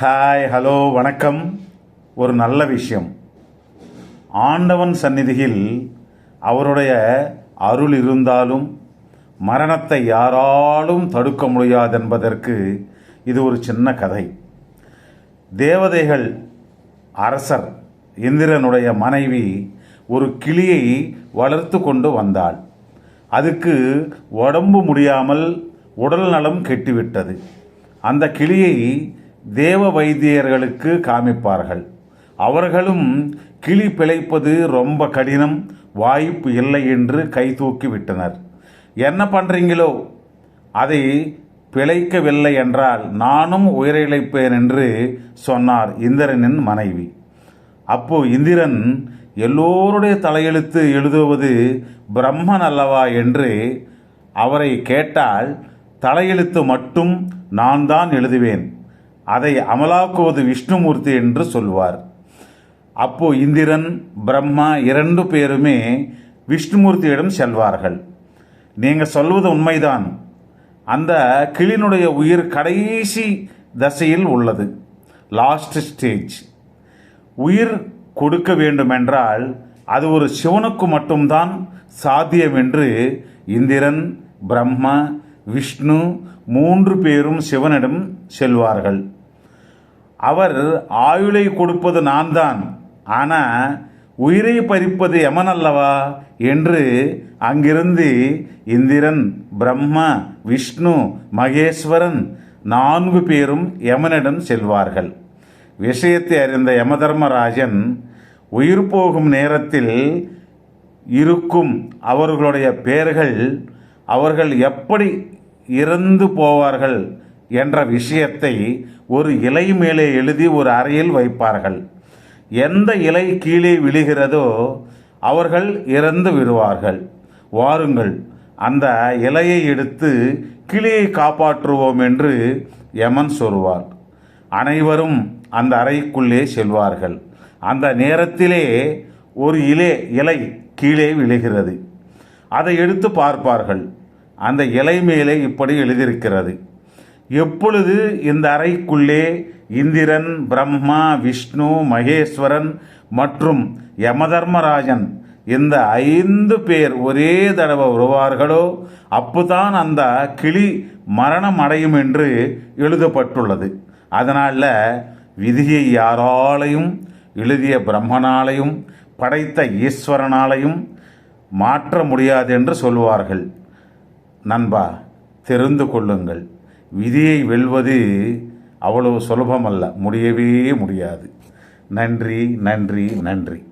Hi hello வணக்கம். ஒரு நல்ல விஷயம். ஆண்டவன் சந்நிதியில் அவருடைய அருள் இருந்தாலும் மரணத்தை யாராலும் தடுக்க முடியாதென்பதற்கு இது ஒரு சின்ன கதை. தேவதைகள் அரசர் இந்திரனுடைய மனைவி ஒரு கிளியை வளர்த்து கொண்டு வந்தாள். அதுக்கு உடம்பு முடியாமல் உடல் நலம் கெட்டுவிட்டது. அந்த கிளியை தேவ வைத்தியர்களுக்கு காமிப்பார்கள். அவர்களும் கிளி பிழைப்பது ரொம்ப கடினம் வாய்ப்பு இல்லை என்று கை தூக்கி விட்டனர். என்ன பண்ணுறீங்களோ அதை பிழைக்கவில்லை என்றால் நானும் உயிரிழைப்பேன் என்று சொன்னார் இந்திரனின் மனைவி. அப்போ இந்திரன் எல்லோருடைய தலையெழுத்து எழுதுவது பிரம்மன் அல்லவா என்று அவரை கேட்டால் தலையெழுத்து மட்டும் நான் தான் எழுதுவேன். அதை அமலாக்குவது விஷ்ணுமூர்த்தி என்று சொல்வார். அப்போ இந்திரன் பிரம்மா இரண்டு பேருமே விஷ்ணுமூர்த்தியிடம் செல்வார்கள். நீங்கள் சொல்வது உண்மைதான். அந்த கிளினுடைய உயிர் கடைசி தசையில் உள்ளது. லாஸ்ட் ஸ்டேஜ் உயிர் கொடுக்க வேண்டுமென்றால் அது ஒரு சிவனுக்கு மட்டும்தான் சாத்தியம் என்று இந்திரன் பிரம்மா விஷ்ணு மூன்று பேரும் சிவனிடம் செல்வார்கள். அவர் ஆயுளை கொடுப்பது நான் தான் ஆனால் உயிரை பறிப்பது எமன் அல்லவா என்று அங்கிருந்து இந்திரன் பிரம்மா விஷ்ணு மகேஸ்வரன் நான்கு பேரும் யமனிடம் செல்வார்கள். விஷயத்தை அறிந்த யமதர்மராஜன் உயிர் போகும் நேரத்தில் இருக்கும் அவர்களுடைய பெயர்கள் அவர்கள் எப்படி இறந்து போவார்கள்? என்ற விஷயத்தை ஒரு இலை மேலே எழுதி ஒரு அறையில் வைப்பார்கள். எந்த இலை கீழே விழுகிறதோ அவர்கள் இறந்து விடுவார்கள். வாருங்கள் அந்த இலையை எடுத்து கிளியை காப்பாற்றுவோம் என்று யமன் சொல்வார். அனைவரும் அந்த அறைக்குள்ளே செல்வார்கள். அந்த நேரத்திலே ஒரு இலை இலை கீழே விழுகிறது. அதை எடுத்து பார்ப்பார்கள். அந்த இலை மேலே இப்படி எழுதியிருக்கிறது. எப்பொழுது இந்த அறைக்குள்ளே இந்திரன் பிரம்மா விஷ்ணு மகேஸ்வரன் மற்றும் யமதர்மராஜன் இந்த ஐந்து பேர் ஒரே தடவை வருவார்களோ அப்போதான் அந்த கிளி மரணம் அடையும் என்று எழுதப்பட்டுள்ளது. அதனால் விதியை யாராலையும் எழுதிய பிரம்மனாலையும் படைத்த ஈஸ்வரனாலையும் மாற்ற முடியாது என்று சொல்வார்கள். நண்பா தெரிந்து கொள்ளுங்கள். விதியை வெல்வது அவ்வளவு சுலபமல்ல. முடியவே முடியாது. நன்றி நன்றி நன்றி.